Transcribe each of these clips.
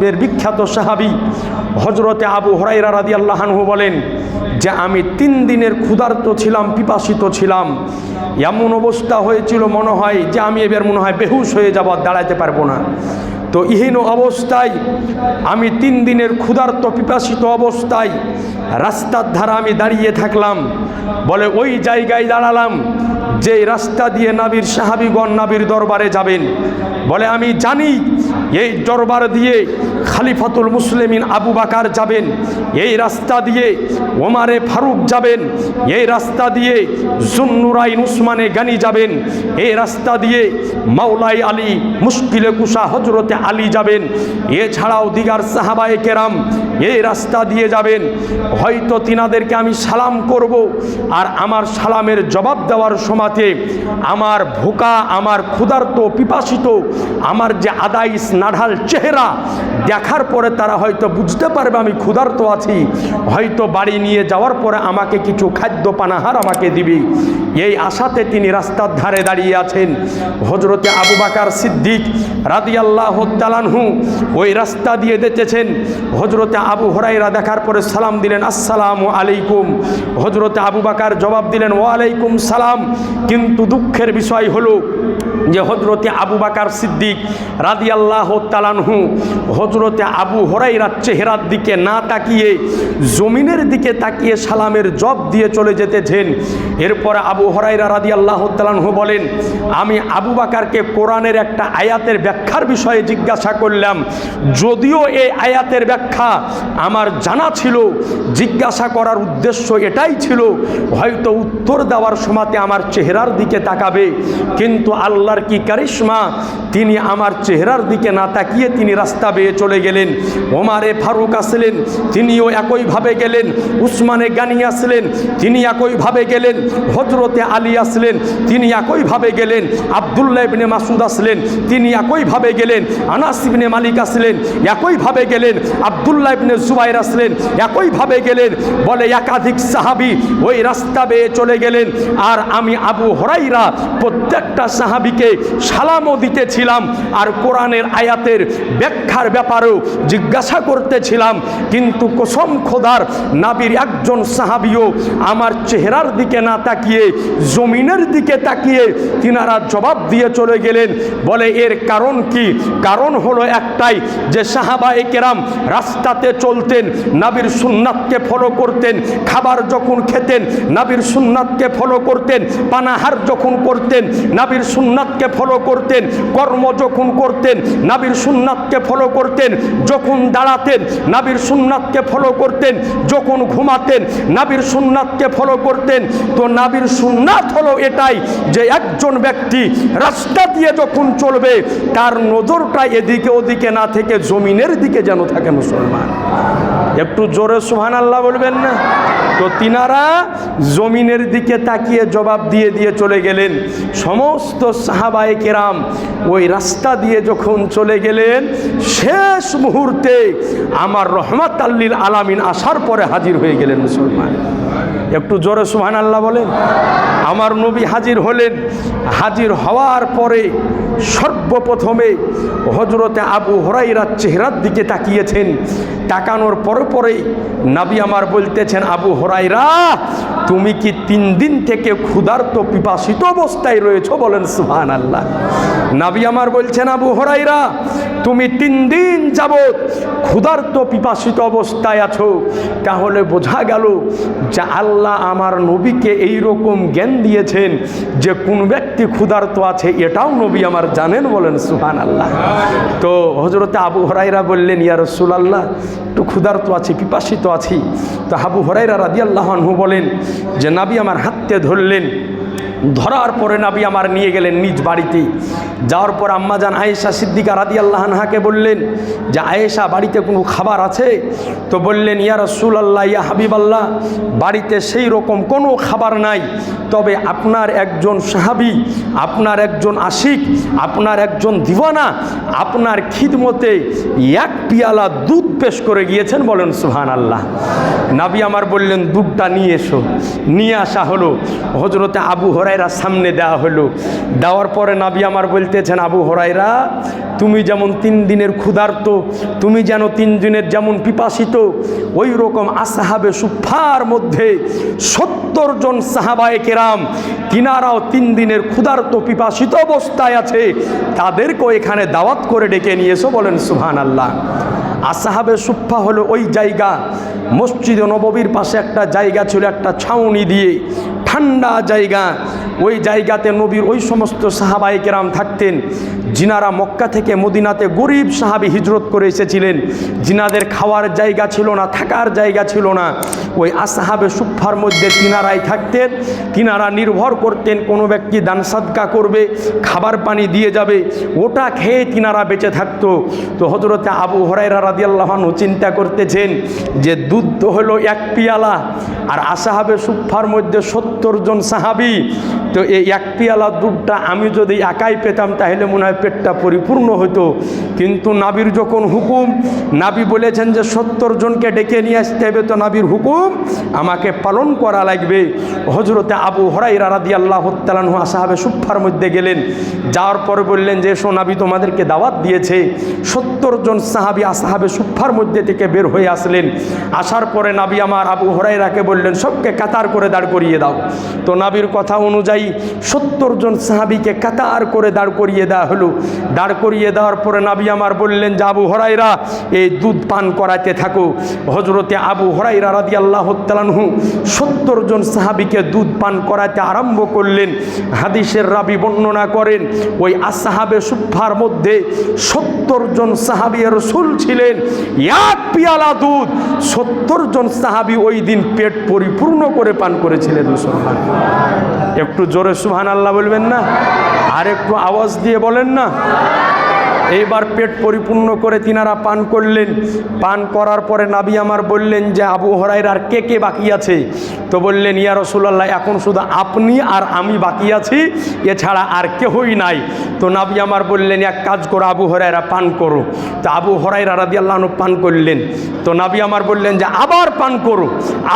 বিখ্যাত সাহাবি হজরতে আবু হরাইরা রাদি আল্লাহানহু বলেন যে আমি তিন দিনের ক্ষুধার্ত ছিলাম, পিপাসিত ছিলাম। এমন অবস্থা হয়েছিল মনে হয় যে আমি এবার মনে হয় বেহুশ হয়ে যাব দাঁড়াতে পারব না। তো ইহীন অবস্থায় আমি তিন দিনের ক্ষুধার্ত, পিপাসিত অবস্থায় রাস্তার ধারা আমি দাঁড়িয়ে থাকলাম। বলে ওই জায়গায় দাঁড়ালাম যে রাস্তা দিয়ে নাবির সাহাবিগণ নাবির দরবারে যাবেন। বলে আমি জানি এই দরবার দিয়ে খালিফাতুল মুসলিমিন আবু বাকার যাবেন, এই রাস্তা দিয়ে ওমারে ফারুক যাবেন, এই রাস্তা দিয়ে জুন্নুরাইন উসমানে গানি যাবেন, এই রাস্তা দিয়ে মাওলাই আলী মুশকিলে কুসা হজরতে আলী যাবেন, এছাড়াও দিগার সাহাবায়ে কেরাম এই রাস্তা দিয়ে যাবেন। হয়তো তিনাদেরকে আমি সালাম করব আর আমার সালামের জবাব দেওয়ার সমাতে আমার ভোকা, আমার ক্ষুধার্ত, পিপাসিত, আমার যে আদাইস নাঢাল চেহারা। দেখার পরে তারা হয়তো বুঝতে পারবে আমি ক্ষুধার্ত আছি। হয়তো বাড়ি নিয়ে যাওয়ার পরে আমাকে কিছু খাদ্য পানাহার আমাকে দিবি। এই আশাতে তিনি রাস্তার ধারে দাঁড়িয়ে আছেন। হজরতে আবু বাকার সিদ্দিক রাদিয়াল্লাহ তালানহু ওই রাস্তা দিয়ে দেখেছেন। হজরতে আবু হরাইরা দেখার পরে সালাম দিলেন, আসসালামু আলাইকুম। হজরতে আবু বাকার জবাব দিলেন, ওয়ালাইকুম সালাম। কিন্তু দুঃখের বিষয় হলো যে হজরতে আবু বাকার সিদ্দিক রাদি আল্লাহ তালানহু হজরতে আবু হরাইরার চেহারার দিকে না তাকিয়ে জমিনের দিকে তাকিয়ে সালামের জব দিয়ে চলে যেতেছেন। এরপরে আবু হরাইরা রাদি আল্লাহ তালানহু বলেন, আমি আবু বাকারকে কোরআনের একটা আয়াতের ব্যাখ্যার বিষয়ে জিজ্ঞাসা করলাম। যদিও এই আয়াতের ব্যাখ্যা আমার জানা ছিল, জিজ্ঞাসা করার উদ্দেশ্য এটাই ছিল, হয়তো উত্তর দেওয়ার সময়তে আমার চেহারার দিকে তাকাবে। কিন্তু আল্লাহর কি কারিশ্মা? তিনি আমার চেহারার দিকে না তাকিয়ে তিনি রাস্তা বেয়ে চলে গেলেন। ওমারে ফারুক আসলেন, তিনিও একইভাবে গেলেন। উসমানে গানি আসলেন, তিনি একইভাবে গেলেন। হজরতে আলী আসলেন, তিনি একইভাবে গেলেন। আবদুল্লাহ ইবনে মাসুদ আসলেন, তিনি একইভাবে গেলেন। আনাস ইবনে মালিক আসলেন একইভাবে গেলেন। আবদুল্লাহ ইবনে জুবাইর আসলেন একইভাবে গেলেন। বলে একাধিক সাহাবি ওই রাস্তা বেয়ে চলে গেলেন। আর আমি আবু হরাইরা প্রত্যেকটা সাহাবিকে সালামও দিতেছিলাম আর কোরআনের আয়াতের ব্যাখ্যার ব্যাপারেও জিজ্ঞাসা করতেছিলাম। কিন্তু কসম খোদার নাবির একজন সাহাবিও আমার চেহারার দিকে না তাকিয়ে, জমিনের দিকে তাকিয়ে তিনারা জবাব দিয়ে চলে গেলেন। বলে, এর কারণ কি? কারণ হলো একটাই যে সাহাবায়ে কেরাম রাস্তাতে চলতেন, নাবির সুন্নাতকে ফলো করতেন, খাবার যখন খেতেন, নাবির সুন্নাতকে ফলো করতেন, পানাহার যখন করতেন, নাবির সুন্নাতকে ফলো করতেন, কর্ম যখন করতেন, নাবির সুন্নাতকে ফলো করতেন, যখন দাঁড়াতেন, নাবির সুন্নাতকে ফলো করতেন, যখন ঘুমাতেন, নাবির সুন্নাতকে ফলো করতেন, তো নাবির সুন্নাত হলো এটাই যে একজন ব্যক্তি রাস্তা দিয়ে যখন চলবে, তার নজরটা এদিকে ওদিকে না থেকে জমিনের দিকে যেন থাকে মুসলমান। একটু জোরে সুহান আল্লাহ বলবেন না? তো তিনারা জমিনের দিকে তাকিয়ে জবাব দিয়ে দিয়ে চলে গেলেন। সমস্ত সাহাবায়ে কেরাম ওই রাস্তা দিয়ে যখন চলে গেলেন, শেষ মুহূর্তে আমার রহমত আল্লিল আলামিন আসার পরে হাজির হয়ে গেলেন মুসলমান। একটু জোরে সুহান আল্লাহ বলেন। আমার নবী হাজির হলেন। হাজির হওয়ার পরে সর্বপ্রথমে হজরতে আবু হরাইরার চেহারার দিকে তাকিয়েছেন। তাকানোর পরে পরেই নাবি আমার বলতেছেন, আবু হরাইরা তুমি কি তিন দিন থেকে ক্ষুধার্ত, পিপাসিত অবস্থায় রয়েছ? বলেন সুহান আল্লাহ নাবি আমার বলছেন, আবু হরাইরা তুমি তিন দিন যাবৎ ক্ষুধার্ত, পিপাসিত অবস্থায় আছো। তাহলে বোঝা গেল যে আল্লাহ আমার নবীকে এই রকম জ্ঞান দিয়েছেন যে কোন ব্যক্তি ক্ষুধার্ত আছে, এটাও নবী আমার জানেন বলেন সুহান আল্লাহ তো হজরতে আবু হরাইরা বললেন ইয়ার রসুল আল্লাহ একটু ক্ষুধার্ত আছি, পিপাসিত আছি। তো আবু হরাইরা রাদি আল্লাহ বলেন যে, নাবি আমার হাতে ধরলেন। ধরার পরে নাবি আমার নিয়ে গেলেন নিজ বাড়িতে। যাওয়ার পর আম্মাজান আয়েশা সিদ্দিকা রাদি আল্লাহানহাকে বললেন, যে আয়েশা, বাড়িতে কোনো খাবার আছে? তো বললেন, ইয়া রসুল আল্লাহ ইয়া হাবিব আল্লাহ বাড়িতে সেই রকম কোনো খাবার নাই। তবে আপনার একজন সাহাবি, আপনার একজন আশিক, আপনার একজন দিওয়ানা, আপনার খিদমতে এক পিয়ালা দুধ পেশ করে গিয়েছেন বলেন সুহান আল্লাহ নাবি আমার বললেন, দুধটা নিয়ে এসো। নিয়ে আসা হলো। হজরতে আবু হরাই হরাইরা সামনে দেওয়া হলো। দেওয়ার পরে নাবি আমার বলতেছেন, আবু হরাইরা তুমি যেমন তিন দিনের ক্ষুধার্ত, তুমি যেন তিন দিনের যেমন পিপাসিত, ওই রকম আসাহাবে সুফার মধ্যে সত্তর জন সাহাবায়ে কেরাম, তিনারাও তিন দিনের ক্ষুধার্ত, পিপাসিত অবস্থায় আছে, তাদেরকেও এখানে দাওয়াত করে ডেকে নিয়েছো বলেন সুহান আল্লাহ আসাহাবে সুফা হলো ওই জায়গা। মসজিদ নববীর পাশে একটা জায়গা ছিল একটা ছাউনি দিয়ে। ঠান্ডা জায়গা। ওই জায়গাতে নবীর ওই সমস্ত সাহাবাই কেরাম থাকতেন। জিনারা মক্কা থেকে মদিনাতে গরিব সাহাবি হিজরত করে এসেছিলেন। জিনাদের খাওয়ার জায়গা ছিল না, থাকার জায়গা ছিল না। ওই আসাহাবে সুফার মধ্যে তিনারাই থাকতেন। তিনারা নির্ভর করতেন কোনো ব্যক্তি দান সাদকা করবে, খাবার পানি দিয়ে যাবে, ওটা খেয়ে তিনারা বেঁচে থাকতো। তো হজরতে আবু হরাইরা রাদিয়াল্লাহানু চিন্তা করতেছেন যে দুধ হলো এক পিয়ালা, আর আসাহাবে সুফার মধ্যে সত্তর জন সাহাবি, তো এই এক পিয়ালা দুধটা আমি যদি একাই পেতাম, তাহলে মনে হয় পেটটা পরিপূর্ণ হতো। কিন্তু নাবির যখন হুকুম, নাবি বলেছেন যে সত্তর জনকে ডেকে নিয়ে আসতে হবে, তো নাবির হুকুম আমাকে পালন করা লাগবে। হজরতে আবু হরাইরা রাদি আল্লাহ তালানহু আসাহাবে সুফার মধ্যে গেলেন। যাওয়ার পরে বললেন যে, এসো নাবি, তোমাদেরকে দাওয়াত দিয়েছে। সত্তর জন সাহাবি আসাহাবে সুফার মধ্যে থেকে বের হয়ে আসলেন। আসার পরে নাবি আমার আবু হরাইরাকে বললেন, সবকে কাতার করে দাঁড় করিয়ে দাও। তো নাবির কথা অনুযায়ী সত্তর জন সাহাবিকে কাতার করে দাঁড় করিয়ে দেওয়া হলো। দাঁড় করিয়ে দেওয়ার পরে নাবি আমার বললেন, যে আবু হরাইরা এই দুধ পান করাতে থাকো। হজরতে আবু হরাইরা রাদি আল্লাহ তালানহু সত্তর জন সাহাবিকে দুধ পান করাতে আরম্ভ করলেন। হাদিসের রাবি বর্ণনা করেন, ওই আসাহাবে সুফার মধ্যে সত্তর জন সাহাবি রসুল ছিলেন। এক পিয়ালা দুধ! সত্তর জন সাহাবি ওই দিন পেট পরিপূর্ণ করে পান করেছিলেন মুসলমান। একটু জোরে সুহান আল্লাহ বলবেন না? আর একটু আওয়াজ দিয়ে বলেন না? এইবার পেট পরিপূর্ণ করে তিনারা পান করলেন। পান করার পরে নাবি আমার বললেন যে, আবু হরাইর আর কে কে বাকি আছে? তো বললেন, ইয়া রসুল্লাহ এখন শুধু আপনি আর আমি বাকি আছি, এছাড়া আর কেহই নাই। তো নাবি আমার বললেন, এক কাজ করো, আবু হরাইরা পান করো। তো আবু হরাইরা রাদি আল্লাহ পান করলেন। তো নাবি আমার বললেন যে, আবার পান করো,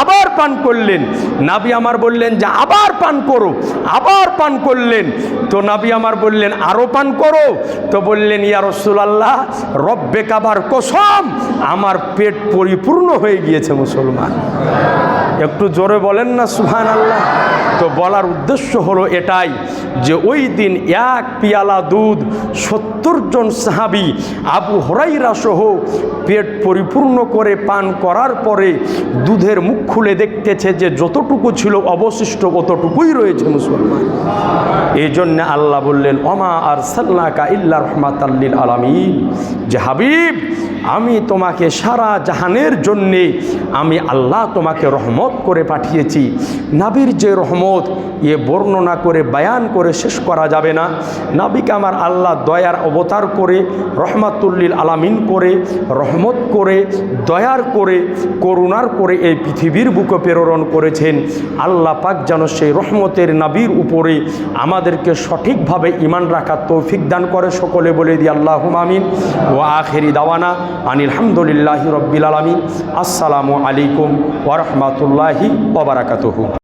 আবার পান করলেন। নাবি আমার বললেন যে, আবার পান করো, আবার পান করলেন। তো নাবি আমার বললেন আরও পান করো। তো বললেন, ইয়া রসুলাল্লাহ রব্বে কাবার কসম আমার পেট পরিপূর্ণ হয়ে গিয়েছে মুসলমান। একটু জোরে বলেন না সুহান আল্লাহ তো বলার উদ্দেশ্য হলো এটাই যে ওই দিন এক পিয়ালা দুধ সত্তর জন সাহাবি আবু হরাইরা সহ পেট পরিপূর্ণ করে পান করার পরে দুধের মুখ খুলে দেখতেছে যে যতটুকু ছিল অবশিষ্ট অতটুকুই রয়েছে মুসলমান। এই জন্য আল্লাহ বললেন অমা আর সাল্লাকা ইল্লা রহমাত আল্লিল আলমিন। যে হাবিব, আমি তোমাকে সারা জাহানের জন্যে, আমি আল্লাহ তোমাকে রহমত করে পাঠিয়েছি। নাবির যে রহমত, এ বর্ণনা করে, বায়ান করে শেষ করা যাবে না। নাবিকে আমার আল্লাহ দয়ার অবতার করে, রহমাতুল্লিল আলামিন করে, রহমত করে, দয়ার করে, করুণার করে এই পৃথিবীর বুকে প্রেরণ করেছেন। আল্লাহ পাক যেন সেই রহমতের নাবির উপরে আমাদেরকে সঠিকভাবে ইমান রাখার তৌফিক দান করে সকলে বলে দিই আল্লাহ আমিন। ও আখেরি দাওয়ানা আনিল হামদুলিল্লাহি রব্বিল আলমিন। আসসালামু আলাইকুম ওরহমতুল্লাহি ওবরাকাতুহু